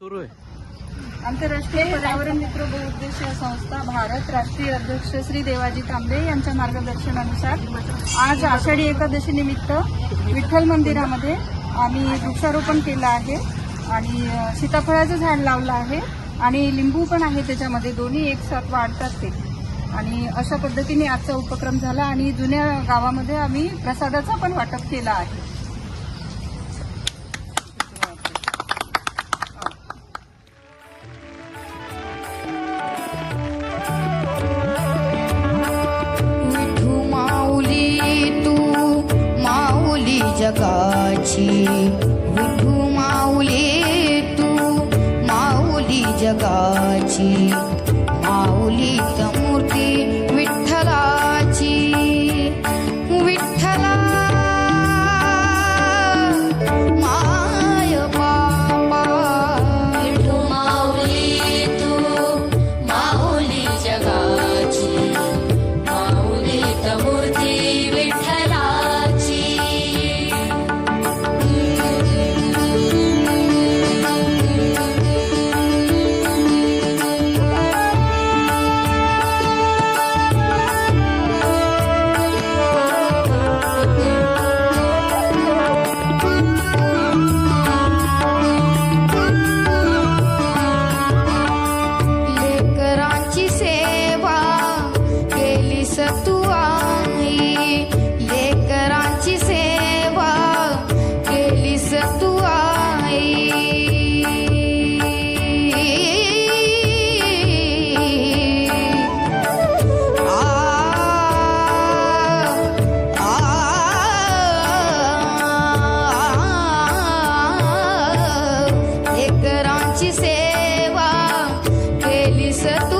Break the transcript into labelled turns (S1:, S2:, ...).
S1: सुरू आहे.
S2: आंतरराष्ट्रीय पर्यावरण मित्र बहुउद्देशीय संस्था भारत राष्ट्रीय अध्यक्ष श्री देवाजी तांबे यांच्या मार्गदर्शनानुसार आज आषाढी एकादशी निमित्त विठ्ठल मंदिरामध्ये आम्ही वृक्षारोपण केलं आहे आणि सीताफळाचं झाड लावलं आहे आणि लिंबू पण आहे त्याच्यामध्ये. दोन्ही एक साथ वाढतात ते. आणि अशा पद्धतीने आजचा उपक्रम झाला आणि जुन्या गावामध्ये आम्ही प्रसादाचं पण वाटप केलं आहे.
S3: विठू माऊली तू माऊली जगाची माऊली मूर्ती विठ्ठला. certo.